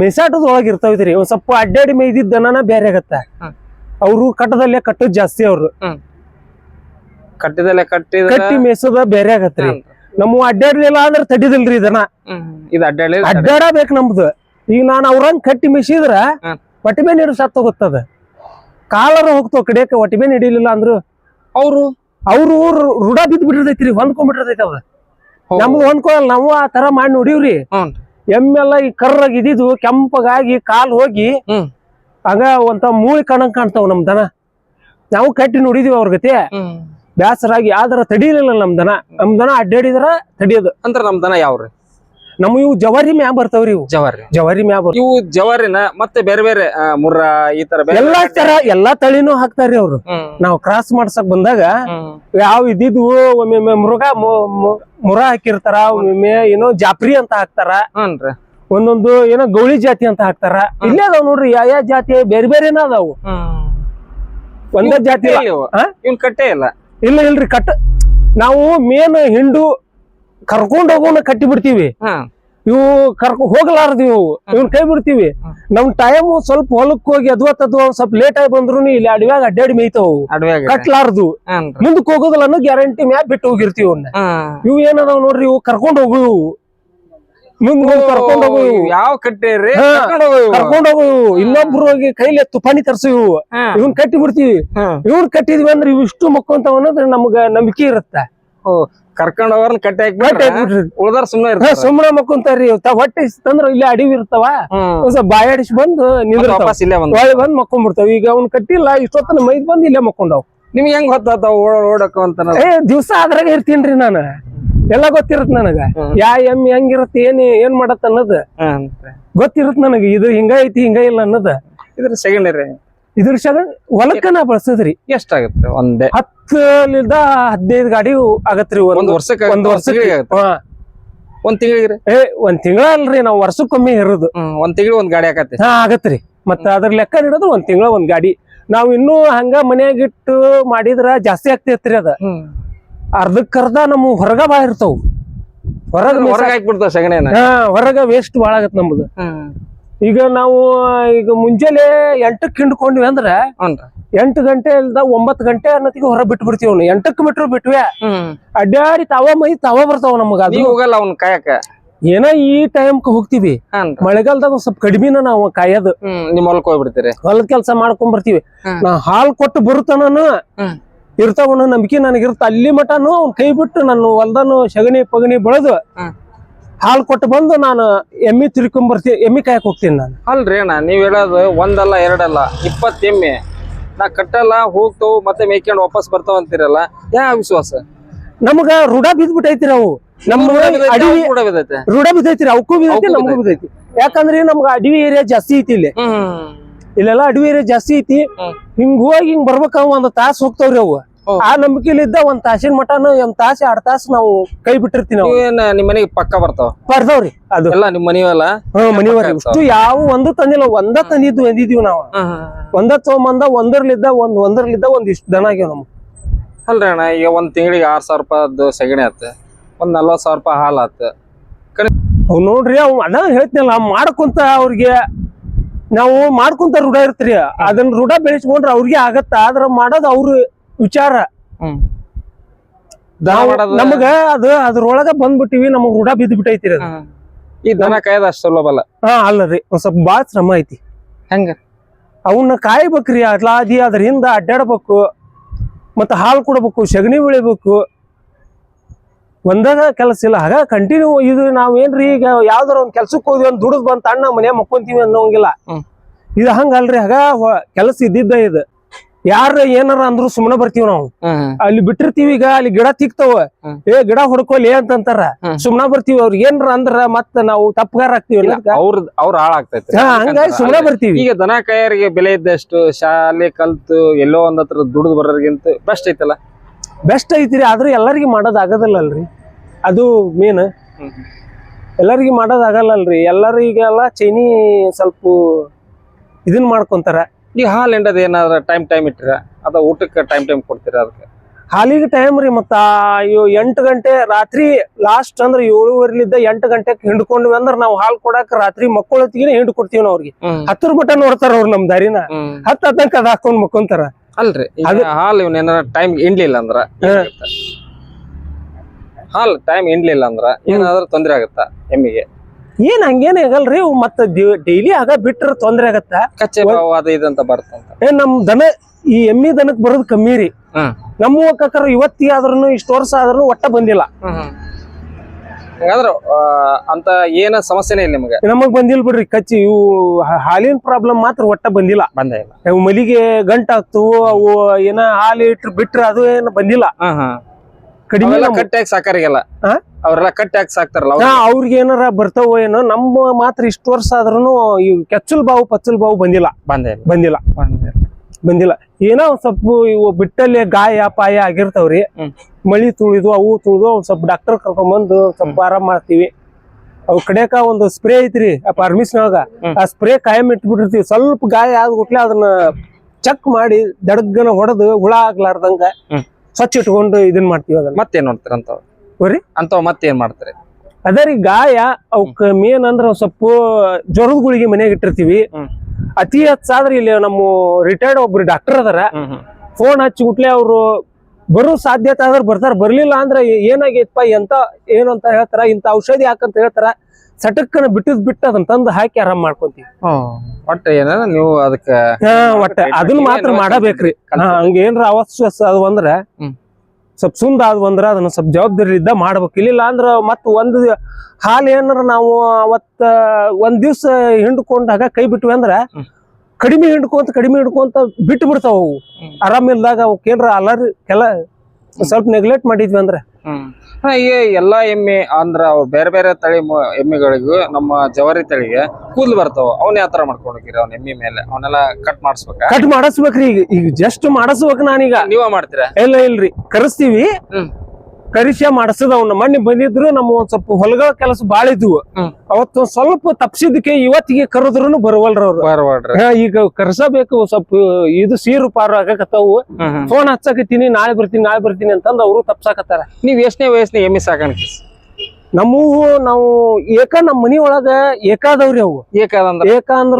ಮೆಸಾಟದೊಳಗ ಇರ್ತಾವಿದ್ರಿ ಒಂದ್ ಸ್ವಲ್ಪ ಅಡ್ಡಾಡಿ ಮೇಯ್ದಿದ್ದ ದನನ ಬೇರೆ ಆಗತ್ತ. ಅವ್ರು ಕಟ್ಟದಲ್ಲೇ ಕಟ್ಟದ್ ಜಾಸ್ತಿ ಅವ್ರು. ಕಟ್ಟಿದಲ್ಲೇ ಕಟ್ಟಿದ ಕಟ್ಟಿ ಮೇಸದ ಬೇರೆ ಆಗತ್ರಿ. ನಮ್ಮ ಅಡ್ಡಾಡ್ಲಿಲ್ಲ ಅಂದ್ರೆ ತಡಿದಿಲ್ರಿ ಇದನ್ನ. ಅಡ್ಡಾಡ ಇದು ಅಡ್ಡಾಳಿ ಅಡ್ಡಾಡಬೇಕು ನಮ್ದು. ಈಗ ನಾನ್ ಅವ್ರಂಗ್ ಕಟ್ಟಿ ಮಿಸಿದ್ರ. ಹೊಟ್ಟಿಬೆ ನೀರು ಸತ್ತ ಹೋಗುತ್ತದ. ಕಾಲರ ಹೋಗ್ತಾವ ಕಡಿಯಕ್ಕೆ ಹೊಟ್ಟಿಬೆ ಹಿಡಿಲಿಲ್ಲ ಅಂದ್ರು ಅವರು? ಅವ್ರು ರೂಢ ಬಿದ್ದು ಬಿಟ್ಟಿರ್ತೈತ್ರಿ ಹೊಂದ್ಕೊಂಡ್ಬಿಟ್ಟಿರ್ತೈತಿ ಅವ್ರ. ನಮ್ಗೆ ಹೊಂದ್ಕೊಳಲ್ಲ ನಾವು ಆ ತರ ಮಾಡಿ ನೋಡಿವ್ರಿ. ಎಮ್ಮೆಲ್ಲ ಈ ಕರ್ರಾಗಿ ಇದ್ದಿದ್ದು ಕೆಂಪಗಾಗಿ ಕಾಲ್ ಹೋಗಿ ಹಂಗ ಒಂಥ ಒಂತ ಮೂಳಿ ಕಣಂಗ್ ಕಾಣ್ತಾವ ನಮ್ ದನ. ನಾವು ಕಟ್ಟಿ ನೋಡಿದೀವಿ ಅವ್ರ ಗತಿ. ಬ್ಯಾಸರಾಗಿ ಆದ್ರ ತಡಿಲಿಲ್ಲ ನಮ್ ದನ. ನಮ್ ದನ ಅಡ್ಡಾಡಿದ್ರ ತಡಿಯೋದು. ಅಂದ್ರ ನಮ್ ದನ ಯಾವ್ರಿ? ನಮ್ ಇವು ಜವಾರಿ ಮ್ಯಾ ಬರ್ತಾವ್ರಿ ಇವು. ಜವಾರಿ. ಜವಾರಿ ಮ್ಯಾ ಬರ್ತಾವ ಇವು ಜವಾರಿನ ಮತ್ತೆ ಬೇರೆ ಬೇರೆ ಆ, ಮುರ್ರ ಈ ತರ ಬೇರೆ ಎಲ್ಲಾ ತರ ಎಲ್ಲಾ ತಳಿನೂ ಹಾಕ್ತಾರ್ರಿ ಅವ್ರು. ಹ್ಮ್. ನಾವ್ ಕ್ರಾಸ್ ಮಾಡ್ಸಕ್ ಬಂದಾಗ ಹ್ಮ್. ಯಾವ ಇದ್ದಿದ್ವು ಒಮ್ಮೆ ಮೃಗ ಮು- ಮು- ಮುರ ಹಾಕಿರ್ತಾರ ಒಮ್ಮೆ ಏನೋ ಜಾಪ್ರಿ ಅಂತ ಹಾಕ್ತಾರ. ಹ್ಞೂನ್ರಿ ಒಂದೊಂದು ಏನೋ ಗೌಳಿ ಜಾತಿ ಅಂತ ಹಾಕ್ತಾರ. ಇಲ್ಲೇ ಅದಾವ್ ನೋಡ್ರಿ ಯಾವ ಯಾವ ಜಾತಿ ಬೇರೆ ಬೇರೆನ ಅದಾವು. ಒಂದೇ ಜಾತಿ ಇಲ್ಲ. ಹಾ? ಇವ್ನ್ ಕಟ್ಟೆ ಇಲ್ಲ. ಇಲ್ಲ ಇಲ್ರಿ ಕಟ್ ನಾವು ಮೇನ್ ಹಿಂಡು ಕರ್ಕೊಂಡ್ ಹೋಗೋನ ಕಟ್ಟಿ ಬಿಡ್ತೀವಿ. ಇವು ಕರ್ಕೊ ಹೋಗ್ಲಾರ್ದು ಇವು ಇವನ್ ಕೈ ಬಿಡ್ತೀವಿ. ನಮ್ ಟೈಮ್ ಸ್ವಲ್ಪ ಹೊಲಕ್ ಹೋಗಿ ಅದ್ವತ್ ಅದ್ವ ಸ್ವಲ್ಪ ಲೇಟ್ ಆಗಿ ಬಂದ್ರು ಇಲ್ಲಿ ಅಡವ್ಯಾಗ ಅಡ್ಡಾಡಿ ಮೇಯ್ತಾವು. ಕಟ್ಲಾರದು. ಕಟ್ಲಾರ್ದು ಹೋಗೋದಲ್ಲ ಅನ್ನೋ ಗ್ಯಾರಂಟಿ ಮ್ಯಾಗ ಬಿಟ್ಟು ಹೋಗಿರ್ತೀವಿ ಇವ್ ಏನದಾವ್ ನೋಡ್ರಿ ಇವು ಕರ್ಕೊಂಡ್ ಹೋಗು ಮುಂದ್ ಮುಂದ್ ಕರ್ಕೊಂಡ್ ಹೋಗು ಇವು. ಯಾವ ಕಟ್ಟೆ ರೀ? ಹಾ. ಕರ್ಕೊಂಡ್ ಹೋಗು ಇವು. ಕರ್ಕೊಂಡ್ ಹೋಗು ಇವು. ಇನ್ನೊಬ್ರು ಹೋಗಿ ಕೈಲಿ ತುಫಾನಿ ತರ್ಸು ಇವು. ಇವನ್ ಕಟ್ಟಿ ಬಿಡ್ತೀವಿ ಇವನ್ ಇವ್ನ್ ಕಟ್ಟಿದ್ವಿ ಅಂದ್ರೆ ಇವು ಇಷ್ಟು ಮಕ್ಕೊಂತಾವ ಅನ್ನೋದ್ರ ನಮ್ಗ ನಂಬಿಕೆ ಇರುತ್ತ. ಓ, ಕರ್ಕೊಂಡ್ ಹೋಗೋರ್ನ ಕಟ್ಟೆ ಕಟ್ಟಿ ಹಾಕ್ಬಿಟ್ರೆ. ಹಾಕ್ಬಿಟ್ರಿ ಉಳ್ದಾರ ಸುಮ್ನೆ ಹಾ ಇರ್ತಾರ. ಸುಮ್ಮನೆ ಮಕ್ಕೊಂತಾರ್ರಿ ತ ಹೊಟ್ಟೆ ತಂದ್ರ ಇಲ್ಲಿ ಅಡಿವಿ ಇರ್ತಾವ. ಹ್ಮ್. ಒಂದ್ ಸ್ವಲ್ಪ ಬಾಯಾಡಿಸಿ ಬಂದು ಮತ್ತೆ ನಿಂದಿರ್ತಾವ ವಾಪಸ್ ಇಲ್ಲೇ ಬಂದ ಹೊಳ್ಳಿ ಬಂದ್ ಮಕ್ಕೊಂಡ್ಬಿಡ್ತಾವ ಈಗ ಅವ್ನ್ ಕಟ್ಟಿಲ್ಲ ಇಷ್ಟೊತ್ತನ ಮೈದ್ ಬಂದ್ ಇಲ್ಲೇ ಮಕ್ಕೊಂಡವ್. ನಿಮ್ಗೆ ಹೆಂಗ್ ಗೊತ್ತಾತಾವ ಓಡ ಓಡಕ ಅಂತ? ಏ ದಿವ್ಸ ಅದ್ರಾಗ ಇರ್ತೀನ್ರಿ ನಾನು. ಎಲ್ಲ ಗೊತ್ತಿರತ್ ನನಗ. ಯಾ ಎಮ್ಮಿ ಹೆಂಗಿರತ್ ಏನ್ ಏನ್ ಮಾಡತ್ ಅನ್ನೋದು. ಗೊತ್ತಿರತ್ ನನಗ ಇದು ಹಿಂಗ ಐತಿ ಹಿಂಗ ಇಲ್ಲ ಅನ್ನೋದ. ಇದ್ರ ಸೆಕೆಂಡ್ ರೀ ಇದ್ರ ಸಗ ಹೊಲಕ್ಕ ನಾ ಬಳಸದ್ರಿ. ಎಷ್ಟಾಗತ್ತೆ? ಒಂದೇ. ಹತ್ತಲಿಂದ ಹದಿನೈದು ಗಾಡಿ ಆಗತ್ರಿ ಒಂದ್. ವರ್ಷಕ್ಕೆ ಒಂದ್ ವರ್ಷಕ್ಕೆ. ಒಂದ್ ತಿಂಗಳಿಗೆ ಏ ಒಂದ್ ತಿಂಗಳ ಅಲ್ರಿ ನಾವ್ ವರ್ಷಕ್ಕೊಮ್ಮೆ ಇರೋದು. ಒಂದ್ ತಿಂಗಳ ಒಂದ್ ಗಾಡಿ ಆಗತ್ತೆ. ಹಾ ಆಗತ್ರಿ. ಮತ್ತ ಅದ್ರ ಲೆಕ್ಕ ನೀಡೋದು ಒಂದ್ ತಿಂಗಳ ಒಂದ್ ಗಾಡಿ. ನಾವ್ ಇನ್ನೂ ಹಂಗ ಮನ್ಯಾಗಿಟ್ಟು ಮಾಡಿದ್ರ ಜಾಸ್ತಿ ಆಗ್ತೈತ್ರಿ ಅದ. ಅರ್ಧಕ್ಕರ್ಧ ನಮ್ಮ ಹೊರಗ ಬಾ ಇರ್ತಾವ. ಹೊರಗ ಹೊರಗೆ ಹಾಕ್ಬಿಡ್ತಾವ ಸಗಣಿಯನ್ನ. ಹಾ ಹೊರಗ ವೇಸ್ಟ್ ಬಾಳ ಆಗತ್ ನಮ್ದು. ಈಗ ನಾವು ಈಗ ಮುಂಜಾನೆ ಎಂಟಕ್ಕೆ ಹಿಂಡ್ಕೊಂಡ್ವಿ ಅಂದ್ರ ಎಂಟು ಗಂಟೆ ಇಲ್ದ ಒಂಬತ್ತು ಗಂಟೆ ಅನ್ನೋತಿಗೆ ಹೊರ ಬಿಟ್ಟು ಬಿಡ್ತೀವಿ ಅವ್ನು. ಎಂಟಕ್ಕೆ ಬಿಟ್ರು ಬಿಟ್ವೆ. ಅಡ್ಡಾಡಿ ತಾವ ಮೈ ತಾವ ಬರ್ತಾವ ನಮಗ ಅದು. ಹೋಗಲ್ಲ ಅವ್ನ ಕಾಯಕ ಏನ ಈ ಟೈಮ್ ಹೋಗ್ತಿವಿ. ಮಳೆಗಾಲದಾಗ ಸ್ವಲ್ಪ ಕಡಿಮೆನ ನಾವು ಕಾಯೋದು. ನಿಮ್ ಹೊಲಕ್ ಹೋಗ್ಬಿಡ್ತೀರಿ. ಹೊಲದ ಕೆಲಸ ಮಾಡ್ಕೊಂಡ್ ಬರ್ತೀವಿ. ನಾ ಹಾಲ್ ಕೊಟ್ಟು ಬರುತ್ತಾನು ಇರ್ತಾವ ನಂಬಿಕೆ ನಂಬಿಕೆ ನನಗಿರ್ತ ಅಲ್ಲಿ ಮಟನು ಅವ್ನ್ ಕೈ ಬಿಟ್ಟು ನಾನು ಹೊಲ್ದನು ಸಗಣಿ ಪಗಣಿ ಬೆಳೆದು ಹಾಲು ಕೊಟ್ಟು ಬಂದು ನಾನು ಎಮ್ಮಿ ತಿರ್ಕೊಂಡ್ ಬರ್ತೀನಿ ಎಮ್ಮಿ ಕಾಯಕ್ ಹೋಗ್ತೀನಿ ನಾನು. ಅಲ್ರಿ ಅಣ್ಣ ನೀವ್ ಹೇಳೋದು ಒಂದಲ್ಲ ಎರಡಲ್ಲ ಇಪ್ಪತ್ ಎಮ್ಮೆ. ನಾ ಕಟ್ಟಲ್ಲ ಹೋಗ್ತಾವ್ ಮತ್ತೆ ಮೇಯ್ಕೊಂಡು ವಾಪಸ್ ಬರ್ತಾವ ಅಂತೀರಲ್ಲ ಯಾವ ವಿಶ್ವಾಸ? ನಮಗ ರೂಢ ಬಿದ್ಬಿಟ್ಟೈತಿ ನಾವು. ನಮ್ಮ ಅಡವಿ ರೂಢ ಬಿದ್ದೈತಿ. ಅವಕ್ಕೂ ಬಿದ್ದೈತಿ ನಮಗೂ ಬಿದ್ದೈತಿ. ಯಾಕಂದ್ರೆ ನಮ್ಗ ಅಡವಿ ಏರಿಯಾ ಜಾಸ್ತಿ ಐತಿ ಇಲ್ಲಿ. ಇಲ್ಲೆಲ್ಲ ಅಡವಿ ಏರಿಯಾ ಜಾಸ್ತಿ ಐತಿ. ಹಿಂಗ್ ಹೋಗಿ ಹಿಂಗ್ ಬರ್ಬೇಕ ಒಂದ್ ತಾಸ್ ಹೋಗ್ತಾವ್ರಿ ಅವು. ಆ ನಂಬಿಕೆಲಿದ್ದ ಒಂದ್ ತಾಸಿನ ಮಟನು ಒಂದ್ ತಾಸಿ ಆರ್ ತಾಸ ನಾವು ಕೈ ಬಿಟ್ಟಿರ್ತೀವಿ ನಾವು. ಏನ್ ನಿಮ್ ಮನೆಗೆ ಪಕ್ಕ ಬರ್ತಾವ? ಬರ್ದವ್ರಿ ಅದು. ಎಲ್ಲ ನಿಮ್ ಮನಿವಲ್ಲ ಹ್ಮ್ ಮನಿವರಿ ಇಷ್ಟು ಯಾವ ಒಂದು ತಂದಿಲ್ಲ ಒಂದ ತಂದಿದ್ದು ಎಂದಿದೀವಿ ನಾವು. ಒಂದ ತಗೊಂಬಂದ ಒಂದರ್ಲಿದ್ದ ಒಂದ್ ಒಂದರ್ಲಿದ್ದ ಒಂದ್ ಇಷ್ಟು ದನ ಆಗ್ಯಾವ ನಮ್ಗೆ. ಅಲ್ರಿ ಅಣ್ಣ ಈಗ ಒಂದ್ ತಿಂಗಳಿಗೆ ಆರ್ ಸಾವಿರ ರೂಪಾಯಿ ಸಗಣಿ ಆತ. ಒಂದ್ ನಲ್ವತ್ ಸಾವಿರ ರೂಪಾಯಿ ಹಾಲ್ ಆತ. ಅವ್ ನೋಡ್ರಿ ಅವ್ ಅದ ಹೇಳ್ತೀನಲ್ಲ ಮಾಡ್ಕೊಂತ ಅವ್ರಿಗೆ ನಾವು ಮಾಡ್ಕೊಂತ ರೂಢ ಇರ್ತೀರಿ. ಅದನ್ನ ರೂಢ ಬೆಳೆಸ್ಕೊಂಡ್ರೆ ಅವ್ರಿಗೆ ಆಗತ್ತ ಆದ್ರ ಮಾಡೋದು ಅವ್ರ ವಿಚಾರ. ನಮಗ ಅದು ಅದ್ರೊಳಗ ಬಂದ್ಬಿಟ್ಟಿವಿ ನಮಗ್ ರೂಢ ಬಿದ್ದು ಬಿಟ್ಟೈತಿ. ಈ ದನ ಕಾಯ್ದ ಅಷ್ಟು ಸುಲಭ ಅಲ್ಲ. ಹಾ ಅಲ್ಲರಿ. ಒಂದ್ ಸ್ವಲ್ಪ ಬಾಳ ಶ್ರಮ ಐತಿ. ಹೆಂಗ? ಅವನ್ನ ಕಾಯ್ಬೇಕ್ರಿ ಅದ್ಲಾದಿ ಅದ್ರ ಹಿಂದ ಅಡ್ಡಾಡ್ಬೇಕು ಮತ್ತ ಹಾಲು ಕೊಡ್ಬೇಕು ಸಗಣಿ ಬೆಳಿಬೇಕು. ಒಂದಾಗ ಕೆಲಸ ಇಲ್ಲ. ಹಾಗ ಕಂಟಿನ್ಯೂ ಇದು ನಾವೇನ್ರಿ ಏನ್ರಿ ಈಗ ಯಾವ್ದಾರ ಒಂದ್ ಕೆಲ್ಸಕ್ಕೆ ಹೋದ್ವಿ ಒಂದ್ ದುಡ್ದು ಬಂತ ಅಣ್ಣ ಮನೆ ಮಕ್ಕೊಂತೀವಿ ಅನ್ನೋಂಗಿಲ್ಲ. ಇದು ಹಂಗಲ್ರಿ. ಹಾಗ ಕೆಲಸ ಇದ್ದಿದ್ದ ಇದು. ಯಾರ ಏನಾರ ಅಂದ್ರು ಸುಮ್ಮನೆ ಬರ್ತೀವಿ ನಾವು. ಅಲ್ಲಿ ಬಿಟ್ಟಿರ್ತೀವಿ ಈಗ ಅಲ್ಲಿ ಗಿಡ ತಿಕ್ತಾವ. ಏ ಗಿಡ ಹೊಡ್ಕೊಲಿ ಅಂತಂತಾರ. ಸುಮ್ಮನೆ ಸುಮ್ನ ಬರ್ತೀವಿ ಅವ್ರ ಏನಾರ ಅಂದ್ರ ಮತ್ತ ನಾವು ತಪ್ಪಗಾರ ಆಗ್ತೀವಿ ಅವ್ರ ಅವ್ರ ಹಾಳಾಗ್ತೈತಿ ಹಂಗಾಗಿ ಸುಮ್ಮನೆ ಬರ್ತೀವಿ. ಈಗ ದನ ಕಾಯರಿಗೆ ಬೆಲೆ ಇದ್ದಷ್ಟು ಶಾಲೆ ಕಲ್ತು ಎಲ್ಲೋ ಒಂದ್ ಹತ್ರ ದುಡ್ದು ಬರೋರ್ಗಿಂತ ಬೆಸ್ಟ್ ಐತಲ್ಲ. ಬೆಸ್ಟ್ ಐತ್ರಿ ಆದ್ರೆ ಎಲ್ಲರಿಗೂ ಮಾಡೋದ್ ಆಗದಲ್ಲಲ್ರಿ ಅದು ಮೇನ್. ಎಲ್ಲರಿಗೂ ಮಾಡೋದ್ ಆಗಲ್ಲಲ್ರಿ ಎಲ್ಲರೂ ಈಗೆಲ್ಲ ಚೈನಿ ಸ್ವಲ್ಪ ಇದನ್ ಮಾಡ್ಕೊಂತಾರ. ಈಗ ಹಾಲ್ ಎಂಡದ ಏನಾದ್ರ ಟೈಮ್ ಟೈಮ್ ಇಟ್ಟಿರ? ಅದ ಊಟಕ್ಕೆ ಟೈಮ್ ಟೈಮ್ ಕೊಡ್ತೀರ ಅದಕ್ಕೆ? ಹಾಲಿಗೆ ಟೈಮ್ ರೀ ಮತ್ತ ಇವು ಎಂಟು ಗಂಟೆ ರಾತ್ರಿ ಲಾಸ್ಟ್ ಅಂದ್ರೆ ಏಳುವರೆಲಿದ್ದ ಎಂಟು ಗಂಟೆಗೆ ಹಿಂಡ್ಕೊಂಡ್ವಿ ಅಂದ್ರೆ ನಾವು ಹಾಲ್ ಕೊಡಾಕ ರಾತ್ರಿ ಮಕ್ಕಳೊತ್ತಿಗೆ ಹಿಂಡ್ ಕೊಡ್ತೀವಿ ನಾವು ಅವ್ರಿಗೆ. ಹತ್ತರ ಮಟ ನೋಡ್ತಾರ ಅವ್ರು ನಮ್ ದಾರಿನ. ಹತ್ತ ಹತ್ತಂಕ ಅದ ಹಾಕೊಂಡ್ ಮಕ್ಕೊಂತಾರ. ಅಲ್ರಿ ಅದು- ಹಾಲ್ ಇವನ್ ಏನಾರ ಟೈಮ್ ಇಂಡ್ಲಿಲ್ಲ ಅಂದ್ರ? ಹಾಲ್ ಟೈಮ್ ಇಂಡ್ಲಿಲ್ಲ ಅಂದ್ರ ಏನಾದ್ರೂ ತೊಂದ್ರೆ ಆಗತ್ತ ಎಮ್ಮಿಗೆ? ಏನ್ ಹಂಗೇನ್ ಆಗಲ್ರಿ? ಇವ್ ಮತ್ತ ಡೈಲಿ ಆಗ ಬಿಟ್ರ ತೊಂದ್ರೆ ಆಗತ್ತ. ಕಚ್ಚೆ ಅದ ಬರ್ತಂತ ಏ ನಮ್ ದನ ಈ ಎಮ್ಮಿ ದನಕ್ ಬರೋದ್ ಕಮ್ಮಿ ರೀ. ನಮ್ಮ ಕಕ್ಕರ ಇವತ್ತಿ ಆದ್ರೂ ಇಷ್ಟು ವರ್ಷ ಆದ್ರೂ ಒಟ್ಟ ಬಂದಿಲ್ಲ. ಹಂಗಂದ್ರ ಅಂತ ಏನ ಸಮಸ್ಯೆನೇ ಇಲ್ಲ ನಿಮಗೆ? ನಮಗ್ ಬಂದಿಲ್ಲ ಬಿಡ್ರಿ ಕಚ್ಚಿ. ಇವು ಹಾಲಿನ ಪ್ರಾಬ್ಲಮ್ ಮಾತ್ರ ಒಟ್ಟ ಬಂದಿಲ್ಲ. ಬಂದಿಲ್ಲ ಇಲ್ಲ. ಮಲಿಗೆ ಗಂಟಾಗ್ತು ಅವು ಏನ ಹಾಲಿ ಇಟ್ರ ಬಿಟ್ರ ಅದು ಏನ ಬಂದಿಲ್ಲ. ಕಡಿಮೆ ಹಾಕಿ ಸಾಕಾರಿಗೆಲ್ಲ. ಹಾ? ಅವ್ರೆಲ್ಲ ಕಟ್ ಹಾಕಿ ಸಾಕ್ತಾರಲ್ಲ ಅವ್ರಿಗೆ ಏನಾರ ಬರ್ತಾವ ಏನೋ ನಮ್ಮ ಮಾತ್ರ ಇಷ್ಟು ವರ್ಷ ಆದ್ರೂ ಈ ಕೆಚ್ಚಲ್ ಬಾವು ಪಚ್ಚಲ್ ಬಾವು ಬಂದಿಲ್ಲ. ಬಂದಿಲ್ಲ. ಬಂದಿಲ್ಲ. ಏನೋ ಒಂದ್ ಸ್ವಲ್ಪ ಇವು ಬಿಟ್ಟಲ್ಲಿ ಗಾಯ ಪಾಯ ಆಗಿರ್ತಾವ್ರಿ. ಮಳಿ ತುಳಿದು ಅವು ತುಳಿದು ಒಂದ್ ಸ್ವಲ್ಪ ಡಾಕ್ಟರ್ ಕರ್ಕೊಂಬಂದು ಸ್ವಲ್ಪ ಆರಾಮ್ ಮಾಡ್ತೀವಿ. ಅವ್ ಕಡೆಕ ಒಂದು ಸ್ಪ್ರೇ ಐತ್ರಿ ಆ ಪರ್ಮಿಷನ್ ಹ್ಮ್. ಆ ಸ್ಪ್ರೇ ಕಾಯಂ ಇಟ್ಬಿಟ್ಟಿರ್ತೀವಿ. ಸ್ವಲ್ಪ ಗಾಯ ಆದ್ಬಿಟ್ಲೆ ಅದನ್ನ ಚೆಕ್ ಮಾಡಿ ದಡಗನ ಹೊಡೆದು ಹುಳ ಆಗ್ಲಾರ್ದಂಗ. ಸ್ವಚ್ಛ ಇಟ್ಕೊಂಡು ಇದನ್ ಮಾಡ್ತೀವಿ ಅದನ್ನ. ಮತ್ತೇನ್ ನೋಡ್ತೀರ ಅಂತವ್? ಬರ್ರಿ. ಅಂತವ್ ಮತ್ತೇನ್ ಮಾಡ್ತಾರೆ? ಅದೇ ರೀ ಗಾಯ ಅವಕ್ ಮೇನ್ ಅಂದ್ರ ಸ್ವಲ್ಪ ಜ್ವರದ ಗುಳಿಗೆ ಮನೆಯಾಗ ಇಟ್ಟಿರ್ತೀವಿ. ಅತಿ ಹೆಚ್ಚಾದ್ರೆ ಇಲ್ಲಿ ನಮ್ಮ ರಿಟೈರ್ಡ್ ಒಬ್ರು ಡಾಕ್ಟರ್ ಅದಾರ. ಫೋನ್ ಹಚ್ಚಿ ಗುಟ್ಲೆ ಅವ್ರು ಬರೋ ಸಾಧ್ಯತೆ ಆದ್ರೆ ಬರ್ತಾರ. ಬರ್ಲಿಲ್ಲ ಅಂದ್ರೆ ಏನಾಗೈತಪ್ಪ ಎಂತ ಏನು ಅಂತ ಹೇಳ್ತಾರ ಇಂತ ಔಷಧಿ ಹಾಕಂತ ಹೇಳ್ತಾರ. ಸಟಕ್ಕನ ಬಿಟ್ಟಿದ್ ಬಿಟ್ಟು ಅದನ್ನ ತಂದು ಹಾಕಿ ಆರಾಮ್ ಮಾಡ್ಕೊಂತೀವಿ. ಒಟ್ಟ ಏನ ನೀವು ಅದಕ್ಕ ಹಾ ಒಟ್ಟ. ಅದನ್ನ ಮಾತ್ರ ಮಾಡಬೇಕ್ರಿ. ಹಂಗೇನ್ರ ಅವಶ್ಯ ಅದು ಅಂದ್ರ ಸ್ವಲ್ಪ ಸುಂದ ಅದು ಅಂದ್ರ ಅದನ್ನ ಸ್ವಲ್ಪ ಜವಾಬ್ದಾರಿ ಇದ್ದ ಮಾಡ್ಬೇಕು. ಇಲ್ಲಿಲ್ಲ ಅಂದ್ರ ಮತ್ ಒಂದ್ ಹಾಲ್ ಏನಾರ ನಾವು ಅವತ್ತ ಒಂದ್ ದಿವ್ಸ ಹಿಂಡ್ಕೊಂಡಾಗ ಕೈ ಬಿಟ್ವಿ ಅಂದ್ರ. ಕಡಿಮೆ ಹಿಂಡ್ಕೊಂತ ಕಡಿಮೆ ಹಿಂಡ್ಕೊಂತ ಬಿಟ್ಟು ಬಿಡ್ತಾವ ಅವು. ಆರಾಮಿಲ್ದಾಗ ಅವಕ್ಕೇನ್ರ ಏನ್ರ ಅಲರ್ ಕೆಲ ಸ್ವಲ್ಪ ನೆಗ್ಲೆಕ್ಟ್ ಮಾಡಿದ್ವಿ ಅಂದ್ರ ಹಾ, ಈ ಎಲ್ಲಾ ಎಮ್ಮೆ ಅಂದ್ರ ಅವ್ ಬೇರೆ ಬೇರೆ ತಳಿ ಮ- ಎಮ್ಮೆಗಳಿಗೂ ನಮ್ಮ ಜವಾರಿ ತಳಿಗೆ ಕೂದ್ಲು ಬರ್ತಾವ. ಅವನ್ ಯಾವ ತರ ಮಾಡ್ಕೊಂಡು ಹೋಗಿರಿ ಅವ್ನ ಎಮ್ಮಿ ಮೇಲೆ? ಅವನ್ನೆಲ್ಲ ಕಟ್ ಮಾಡಿಸ್ಬೇಕಾ? ಕಟ್ ಮಾಡಿಸ್ಬೇಕ್ರಿ. ಈಗ ಈಗ ಜಸ್ಟ್ ಮಾಡಿಸ್ಬೇಕ್ ನಾನೀಗ. ನೀವ ಮಾಡ್ತೀರಾ? ಇಲ್ಲ ಇಲ್ರಿ. ಕರೆಸ್ತೀವಿ. ಹ್ಮ್. ಕರಿಸ್ಯ ಮಾಡಿಸದ ಅವ್ನ ಮಣ್ಣಿ ಬಂದಿದ್ರು ನಮ್ಮ ಒಂದ್ ಸ್ವಲ್ಪ ಹೊಲಗಳ ಕೆಲಸ ಬಾಳ ಇದ್ವು. ಅವತ್ತು ಸ್ವಲ್ಪ ತಪ್ಸಿದಕ್ಕೆ ಇವತ್ತಿಗೆ ಕರೆದ್ರು ಬರವಲ್ರ ಅವ್ರು. ಈಗ ಕರ್ಸಬೇಕು ಸ್ವಲ್ಪ ಇದು ಸೀರು ಪಾರು ಆಗಕತ್ತಾವು. ಫೋನ್ ಹಚ್ಚಕತ್ತೀನಿ ನಾಳೆ ಬರ್ತೀನಿ ನಾಳೆ ಬರ್ತೀನಿ ಅಂತಂದ್ ಅವರು ತಪ್ಸಾಕತ್ತಾರ. ನೀವ್ ಎಷ್ಟನೇ ವಯಸ್ಸಿನ ಎಮ್ಮಿ ಸಾಕಾಣಿಕೆ ನಮ್ಮವು ನಾವು ಏಕ ನಮ್ಮ ಮನಿ ಒಳಗ ಏಕಾದವ್ರಿ ಅವು. ಏಕ ಅಂದ್ರ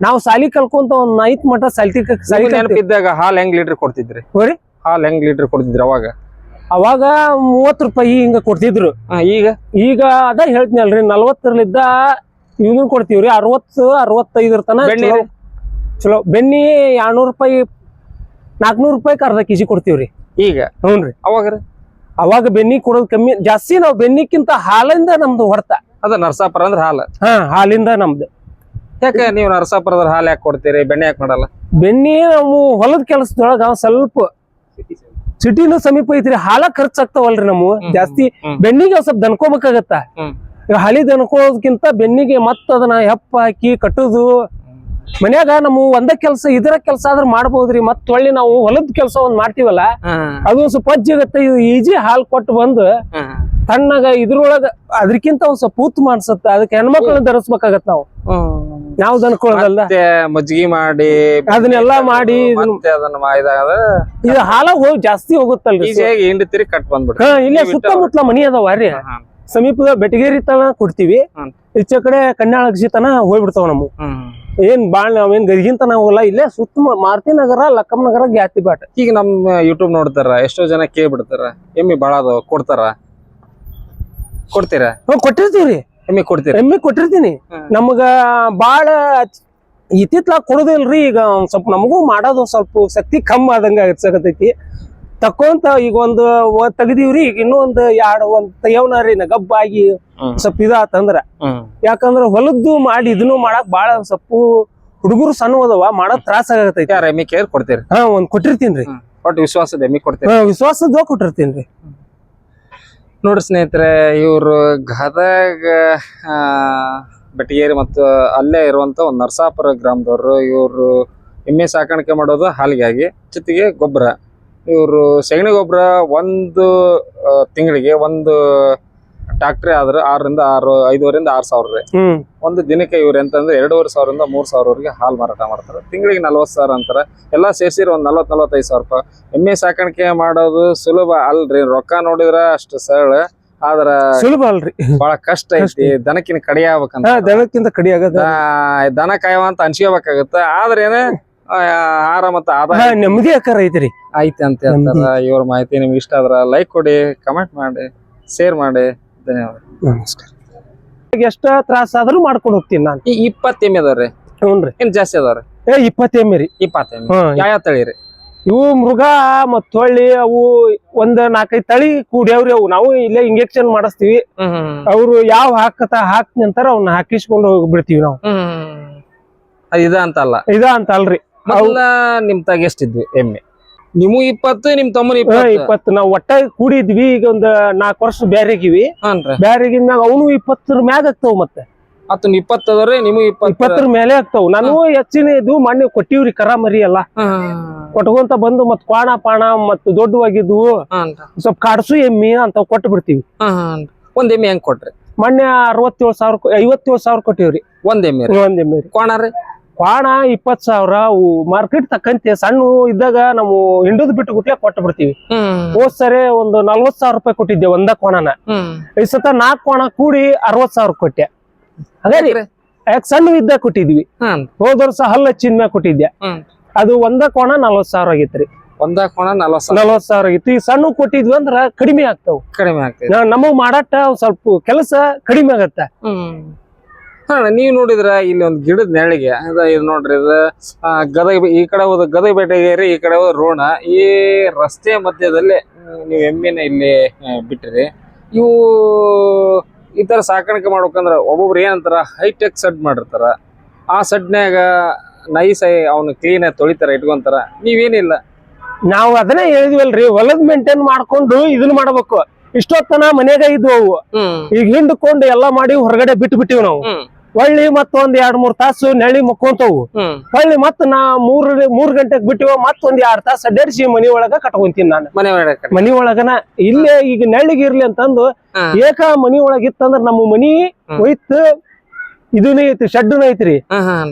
ನಾವ್ ಸಾಲಿ ಕಲ್ಕೊಂತ ಒಂದ್ ನೈತ್ ಮಠ ಸಾಲಿ ಕಲ್ತಿ- ಹಾಲ್ ಹೆಂಗ್ ಲೀಟರ್ ಕೊಡ್ತಿದ್ರಿ? ಹಾಲ್ ಹೆಂಗ್ ಲೀಟರ್ ಕೊಡ್ತಿದ್ರಿ ಅವಾಗ? ಅವಾಗ ಮೂವತ್ ರೂಪಾಯಿ ಹಿಂಗ ಕೊಡ್ತಿದ್ರು. ಈಗ? ಈಗ ಅದ ಹೇಳ್ತೀನಲ್ರಿ ನಲ್ವತ್ತರಲ್ಲಿದ್ದ ಇವನು ಕೊಡ್ತೀವ್ರಿ ಅರವತ್ತು ಅರವತ್ತೈದರ ತನ ಚಲೋ- ಬೆನ್ನಿ ಎರಡ್ನೂರ್ ರೂಪಾಯಿ ನಾಲ್ಕನೂರ್ ರೂಪಾಯಿ ಅರ್ಧ ಕೆಜಿ ಕೊಡ್ತೀವ್ರಿ. ಈಗ? ಹ್ಞೂನ್ರಿ ಅವಾಗ ಅವಾಗ ಬೆನ್ನಿ ಕೊಡೋದು ಕಮ್ಮಿ ಜಾಸ್ತಿ ನಾವು ಬೆನ್ನಿಕ್ಕಿಂತ ಹಾಲಿಂದ ನಮ್ದು ಹೊರತ. ಅದ ನರಸಾಪುರ ಅಂದ್ರೆ ಹಾಲು. ಹಾ ಹಾಲಿಂದ ನಮ್ದು. ಯಾಕೆ ನೀವು ನರಸಾಪುರದ ಹಾಲು ಯಾಕೆ ಕೊಡ್ತೀರಿ? ಬೆಣ್ಣೆ ಯಾಕೆ ಮಾಡಲ್ಲ? ಬೆನ್ನಿ ನಾವು ಹೊಲದ ಕೆಲಸದೊಳಗ ಸ್ವಲ್ಪ ಸಿಟಿನೂ ಸಮೀಪ ಐತ್ರಿ ಹಾಲ ಖರ್ಚಾಗ್ತಾವಲ್ರಿ ನಮ್ಮ ಜಾಸ್ತಿ ಬೆಣ್ಣಿಗೆ ಬೆನ್ನಿಗೆ ಒಂದ್ ಸ್ವಲ್ಪ ದನ್ಕೋಬೇಕಾಗತ್ತ. ಹಳಿ ದನ್ಕೋದಕ್ಕಿಂತ ಬೆನ್ನಿಗೆ ಮತ್ತ ಅದನ್ನ ಹೆಪ್ಪ ಹಾಕಿ ಕಟ್ಟುದು. ಮನ್ಯಾಗ ನಮ್ಮ ಒಂದ ಕೆಲ್ಸ ಇದರ ಕೆಲ್ಸ ಆದ್ರೆ ಮಾಡ್ಬೋದ್ರಿ. ಮತ್ ಹೊಳ್ಳಿ ನಾವು ಹೊಲದ ಕೆಲಸ ಒಂದ್ ಮಾಡ್ತೀವಲ್ಲ ಅದು ಸ್ವಲ್ಪ ಅಜ್ಜಿಗತ್ತೆ ಇದು ಈಜಿ ಹಾಲ್ ಕೊಟ್ಟು ಬಂದು ತಣ್ಣಗ ಇದ್ರೊಳಗ ಅದ್ರಕ್ಕಿಂತ ಒಂದ್ ಸ್ವಲ್ಪ ಪೂತ್ ಮಾಡ್ಸತ್ತ. ಅದಕ್ಕೆ ಹೆಣ್ಮಕ್ಳನ್ನ ಧರಿಸ್ಬೇಕಾಗತ್ ನಾವು. ನಾವು ದನಕೊಳ್ಳೋದಲ್ಲ ಮತ್ತೆ ಮಜ್ಜಿಗೆ ಮಾಡಿ ಅದನ್ನೆಲ್ಲ ಮಾಡಿ ಮತ್ತೆ ಅದನ್ನ ಮಾಡಿದಾಗ ಇದು ಹಾಲ ಹೋಗಿ ಜಾಸ್ತಿ ಹೋಗುತ್ತಲ್ರಿ ಈಸಿಯಾಗಿ ಹಿಂಡ್ತಿರಿ ಕಟ್ ಬಂದ್ಬಿಟ್ಟು ಇಲ್ಲೇ ನೀವು ಸುತ್ತಮುತ್ತಲ ಮನಿ ಅದಾವ ರೀ. ಸಮೀಪದ ಬೆಟಗೇರಿ ತನ ಕೊಡ್ತೀವಿ. ಈಚೆ ಕಡೆ ಕನ್ಯಾಳಕ್ಷಿ ತನ ಹೋಗ್ಬಿಡ್ತಾವ ನಮ್ಮ. ಹ್ಮ್. ಏನ್ ಬಾಳ್ ನಾವೇನ್ ಗದಿಗಿಂತ ತನ ಹೋಗಲ್ಲ ಇಲ್ಲೇ ಸುತ್ತ ಮಾರುತಿ ನಗರ ಲಕ್ಕಮ್ ನಗರ ಗ್ಯಾತಿ ಬಾಟ. ಈಗ ನಮ್ಮ ಯೂಟ್ಯೂಬ್ ನೋಡ್ತಾರ ಎಷ್ಟೋ ಜನ ಕೇಳ್ಬಿಡ್ತಾರ ಎಮ್ಮಿ ಬಾಳ ಅದಾವ ಕೊಡ್ತಾರ? ಕೊಡ್ತೀರಾ? ಕೊಟ್ಟಿರ್ತೀವ್ರಿ. ಎಮ್ಮಿ ಕೊಡ್ತೀರಿ? ಎಮ್ಮಿ ಕೊಟ್ಟಿರ್ತೀನಿ. ನಮಗ ಬಾಳ ಇತ್ತಿತ್ಲಾಗ ಕೊಡೋದಿಲ್ರಿ ಈಗ ಒಂದ್ ಸ್ವಲ್ಪ ನಮಗೂ ಮಾಡೋದು ಸ್ವಲ್ಪ ಶಕ್ತಿ ಕಮ್ಮಿ ಆದಂಗ ಸಕತೈತಿ ತಕೊಂತ ಈಗ ಒಂದು ತೆಗ್ದಿವ್ರಿ ಈಗ ಇನ್ನೊಂದು ಒಂದ್ ಎರಡ್ ಒಂದ್ ತೆಯವನ ರೀ ಗಬ್ಬಾಗಿ ಸ್ವಲ್ಪ ಇದಾತಂದ್ರ. ಯಾಕಂದ್ರ ಹೊಲದ್ದು ಮಾಡಿ ಇದನ್ನು ಮಾಡಕ್ ಬಾಳ ಸ್ವಲ್ಪ ಹುಡುಗರು ಸಣ್ಣ ಅದಾವ ಮಾಡೋದ್ ತ್ರಾಸ ಆಗತೈತಿ. ಎಮ್ಮಿ ಕೇರ್ ಕೊಡ್ತೀರಿ? ಹಾ ಒಂದ್ ಕೊಟ್ಟಿರ್ತೀನ್ರಿ. ಒಟ್ಟು ವಿಶ್ವಾಸದ ಎಮ್ಮಿ ಕೊಡ್ತೀರಿ? ವಿಶ್ವಾಸದ ಕೊಟ್ಟಿರ್ತೀನ್ರಿ. ನೋಡ್ರಿ ಸ್ನೇಹಿತರೆ, ಇವರು ಗದಗ ಬೆಟಗೇರಿ ಮತ್ತು ಅಲ್ಲೇ ಇರುವಂತ ಒಂದು ನರಸಾಪುರ ಗ್ರಾಮದವರು. ಇವರು ಎಮ್ಮೆ ಸಾಕಾಣಿಕೆ ಮಾಡೋದು ಹಾಲಿಗಾಗಿ, ಜೊತೆಗೆ ಗೊಬ್ಬರ. ಇವರು ಸಗಣಿ ಗೊಬ್ಬರ ಒಂದು ತಿಂಗಳಿಗೆ ಒಂದು ಟ್ಯಾಕ್ಟ್ರಿ ಆದ್ರೆ ಆರರಿಂದ ಆರು ಐದುವರಿಂದ ಆರು ಸಾವಿರ ರೀ. ಒಂದು ದಿನಕ್ಕೆ ಇವ್ರು ಎಂತಂದ್ರೆ ಎರಡೂವರೆ ಸಾವಿರದಿಂದ ಮೂರ್ ಸಾವಿರವರೆಗೆ ಹಾಲು ಮಾರಾಟ ಮಾಡ್ತಾರೆ. ತಿಂಗಳಿಗೆ ನಲ್ವತ್ತು ಸಾವಿರ ಅಂತಾರೆ. ಎಲ್ಲ ಸೇರಿಸಿ ಒಂದು ನಲ್ವತ್ತು ನಲ್ವತ್ತೈದು ಸಾವಿರ ರೂಪಾಯಿ. ಎಮ್ಮೆ ಸಾಕಾಣಿಕೆ ಮಾಡೋದು ಸುಲಭ ಅಲ್ರಿ. ರೊಕ್ಕ ನೋಡಿದ್ರ ಅಷ್ಟು ಸರಳ. ಆದ್ರ ಸುಲಭ ಅಲ್ರಿ. ಬಹಳ ಕಷ್ಟ ಐತಿ. ದನಕ್ಕಿನ ಕಡಿ ಆಗ್ಬೇಕಂತ. ದನಕ್ಕಿಂತ ಕಡಿ ಆಗದ ದನ ಕಾಯವ ಅಂತ ಅನ್ಸ್ಕೋಬೇಕಾಗತ್ತ. ಆದ್ರೆ ಏನ ಆಹಾರ ಮತ್ತು ಆದಾಯ ನೆಮ್ಮದಿ ಆಕಾರ ಐತ್ರಿ ಐತಿ ಅಂತ ಹೇಳ್ತಾರ. ಇವ್ರ ಮಾಹಿತಿ ನಿಮ್ಗೆ ಇಷ್ಟ ಆದ್ರ ಲೈಕ್ ಕೊಡಿ ಕಮೆಂಟ್ ಮಾಡಿ ಶೇರ್ ಮಾಡಿ. ಧನ್ಯವಾದ ನಮಸ್ಕಾರ. ಎಷ್ಟ ತ್ರಾಸ ಆದ್ರೂ ಮಾಡ್ಕೊಂಡು ಹೋಗ್ತೀನಿ ನಾನು. ಈ ಇಪ್ಪತ್ತು ಎಮ್ಮೆ ಅದಾವ್ರಿ ಹ್ಞೂನ್ರಿ ಏನ್ ಜಾಸ್ತಿ ಅದಾವ್ರಿ ಏ ಇಪ್ಪತ್ತು ಎಮ್ಮೆ ರೀ. ಇಪ್ಪತ್ತು ಎಮ್ಮೆ ಹಾ. ಯಾವ ತಳಿರಿ ಇವು ಮೃಗ ಮತ್ತ ಹೊಳ್ಳಿ ಅವು ಒಂದ್ ನಾಲ್ಕೈದು ತಳಿ ಕೂಡಿಯವ್ರಿ ಅವು. ನಾವು ಇಲ್ಲೇ ಇಂಜೆಕ್ಷನ್ ಮಾಡಿಸ್ತೀವಿ. ಹ್ಮ್ ಹ್ಮ್ ಅವ್ರು ಯಾವ ಹಾಕತ ಹಾಕ್ತಿ ಅಂತಾರ ಅವ್ನ ಹಾಕಿಸ್ಕೊಂಡು ಹೋಗ್ಬಿಡ್ತೀವಿ ನಾವು. ಹ್ಮ್ ಅದ್ ಇದ ಅಂತ ಅಲ್ಲ. ಇದ ಅಂತ ಅಲ್ರಿ. ಮೊದಲ ನಿಮ್ ತಾಗ ಎಷ್ಟಿದ್ವಿ ಎಮ್ಮೆ ನೀವು ಇಪ್ಪತ್ತು ನಿಮ್ ತಮ್ಮನ ಇಪ್ಪತ್ತು? ನಾವ್ ಒಟ್ಟ ಕೂಡಿದ್ವಿ ಈಗ ಒಂದ್ ನಾಲ್ಕು ವರ್ಷ ಬ್ಯಾರೆಗಿವಿ ಬ್ಯಾರಿಗಿನ ಅವನು ಇಪ್ಪತ್ತರ ಮ್ಯಾಗ ಆಗ್ತಾವ ಮತ್ತೆ. ಅತ್ನ ಇಪ್ಪತ್ತು ಅದಾವ್ರಿ ನೀವು ಇಪ್ಪತ್ತು ಇಪ್ಪತ್ತರ. ಮೇಲೆ ಆಗ್ತಾವ. ನಾನು ಹೆಚ್ಚಿನ ಇದು ಮೊನ್ನೆ ಕೊಟ್ಟಿವ್ರಿ ಕರ ಮರಿ ಎಲ್ಲ ಕೊಟ್ಕೊಂತ ಬಂದು ಮತ್ ಕ್ವಾಣ ಪಾಣ ಮತ್ ದೊಡ್ಡವಾಗಿದ್ವು. ಸ್ವಲ್ಪ ಕಾಡ್ಸು ಎಮ್ಮಿ ಅಂತ ಕೊಟ್ಟು ಬಿಡ್ತೀವಿ. ಒಂದ್ ಎಮ್ಮಿ ಹೆಂಗ್ ಕೊಟ್ರಿ? ಮಣ್ಣೆ ಅರವತ್ತೇಳು ಸಾವಿರ ಐವತ್ತೇಳು ಸಾವಿರ ಕೊಟ್ಟಿವ್ರಿ. ಒಂದ್ ಎಮ್ಮಿ ಒಂದ್ ಎಮ್ಮಿ ಕೋಣ ರೀ? ಕ್ವಾಣ ಇಪ್ಪತ್ ಸಾವಿರ ಮಾರ್ಕೆಟ್ ತಕ್ಕಂತೆ ಸಣ್ಣ ಇದ್ದಾಗ ನಾವು ಹಿಂಡದ್ ಬಿಟ್ಟು ಗುಟ್ಲೆ ಕೊಟ್ಟು ಬಿಡ್ತೀವಿ. ಹೋದ್ ಸರಿ ಒಂದು ನಲ್ವತ್ ಸಾವಿರ ರೂಪಾಯಿ ಕೊಟ್ಟಿದ್ದೆ ಒಂದ ಕೋಣನ ಈ ಸತ ನಾಲ್ಕು ಕೋಣ ಕೂಡಿ ಅರವತ್ ಸಾವಿರ ಕೊಟ್ಟೆ. ಹಾಗಾದ್ರೆ ಯಾಕೆ ಸಣ್ಣ ಇದ್ದ ಕೊಟ್ಟಿದ್ವಿ. ಹೋದ ವರ್ಷ ಹಲ್ಲ ಚಿನ್ನ ಕೊಟ್ಟಿದ್ದೆ. ಅದು ಒಂದ ಕೋಣ ನಲ್ವತ್ ಸಾವಿರ ಆಗೈತ್ರಿ. ಒಂದ ಕೋಣ ನಲ್ವತ್ ಸಾವಿರ. ನಲ್ವತ್ ಸಾವಿರ ಆಗಿತ್ತು. ಈ ಸಣ್ಣ ಕೊಟ್ಟಿದ್ವಿ ಅಂದ್ರ ಕಡಿಮೆ ಆಗ್ತಾವ. ಕಡಿಮೆ ಆಗ್ತೈತಿ. ನಾ- ನಮಗ್ ಮಾಡಾಟ ಸ್ವಲ್ಪ ಕೆಲಸ ಕಡಿಮೆ ಆಗತ್ತ. ಹಾ ನೀವ್ ನೋಡಿದ್ರ ಇಲ್ಲಿ ಒಂದ್ ಗಿಡದ ನೆಳಿಗೆ ಅದ ಇದು ನೋಡ್ರಿ ಇದು ಗದಗ ಈ ಕಡೆ ಹೋದ ಗದಗ ಬೇಟೆಗೇರಿ ಈ ಕಡೆ ಹೋದ ರೋಣ. ಈ ರಸ್ತೆ ಮಧ್ಯದಲ್ಲಿ ನೀವ್ ಎಮ್ಮಿನ ಇಲ್ಲಿ ಬಿಟ್ಟಿರಿ ಇವು ಈ ತರ ಸಾಕಾಣಿಕೆ ಮಾಡ್ಬೇಕಂದ್ರ ಒಬ್ಬೊಬ್ರು ಏನಂತಾರ ಹೈಟೆಕ್ ಸಡ್ ಮಾಡಿರ್ತಾರ. ಆ ಸಡ್ನ್ಯಾಗ ನೈಸ್ ಅವನು ಕ್ಲೀನ್ ಆಗಿ ತೊಳಿತಾರ ಇಟ್ಕೊಂತಾರ. ನೀವೇನಿಲ್ಲ. ನಾವು ಅದನ್ನೇ ಹೇಳಿದ್ವಲ್ರಿ ಹೊಲದ್ ಮೇಂಟೈನ್ ಮಾಡ್ಕೊಂಡು ಇದನ್ನ ಮಾಡ್ಬೇಕು. ಇಷ್ಟೊತ್ತನ ಮನ್ಯಾಗ ಇದ್ವು ಅವು. ಈಗ ಹಿಂಡ್ಕೊಂಡು ಎಲ್ಲಾ ಮಾಡಿ ಹೊರಗಡೆ ಬಿಟ್ಟು ಬಿಟ್ಟಿವ್ ನಾವು ಹೊಳ್ಳಿ ಮತ್ತೊಂದ್ ಎರಡ್ ಮೂರ್ ತಾಸು ನೆಳ್ಳಿ ಮುಕ್ಕೊಂತವು. ಹೊಳ್ಳಿ ಮತ್ ನಾ ಮೂರ್ ಮೂರ್ ಗಂಟೆಗ್ ಬಿಟ್ಟಿವ ಮತ್ತೊಂದ್ ಎರಡ್ ತಾಸ ಅಡ್ಡಾಡ್ಸಿ ಮನಿ ಒಳಗ ಕಟ್ಕೊಂತೀನಿ ನಾನು. ಮನೆ ಒಳಗನ ಇಲ್ಲೇ ಈಗ ನೆಳ್ಳಿಗ್ ಇರ್ಲಿ ಅಂತಂದು. ಏಕ ಮನಿ ಒಳಗ್ ಇತ್ತಂದ್ರ ನಮ್ಮ ಮನಿ ಹೊಯ್ತು ಇದನ್ನ ಐತಿ ಶೆಡ್ನ ಐತ್ರಿ.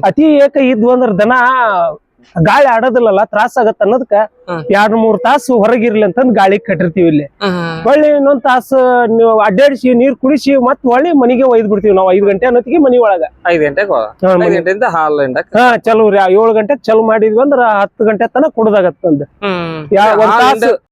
ಅತಿ ಏಕ ಇದ್ವು ಅಂದ್ರ ದನ ಗಾಳಿ ಆಡೋದಿಲ್ಲಲ್ಲ ತ್ರಾಸ ಆಗತ್ತ ಅನ್ನೋದಕ್ಕ. ಎರಡ್ ಮೂರ್ ತಾಸು ಹೊರಗಿರ್ಲಿ ಅಂತಂದ್ ಗಾಳಿ ಕಟ್ಟಿರ್ತೀವಿ ಇಲ್ಲಿ. ಹೊಳ್ಳಿ ಇನ್ನೊಂದ್ ತಾಸು ನೀವು ಅಡ್ಡಾಡಿಸಿ ನೀರ್ ಕುಡಿಸಿ ಮತ್ ಹೊಳ್ಳಿ ಮನಿಗೆ ಒಯ್ದ್ ಬಿಡ್ತೀವಿ ನಾವು ಐದ್ ಗಂಟೆ ಅನ್ನೋತಿಗೆ ಮನಿ ಒಳಗ. ಐದ್ ಗಂಟೆಗೆ ಹಾ, ಚಲೋ ರೀ. ಏಳು ಗಂಟೆ ಚಲೋ ಮಾಡಿದ್ವಿ ಅಂದ್ರ ಹತ್ತು ಗಂಟೆ ತನಕ ಕುಡ್ದಾಗತ್ತಂದ್. ಒಂದ್ ತಾಸು-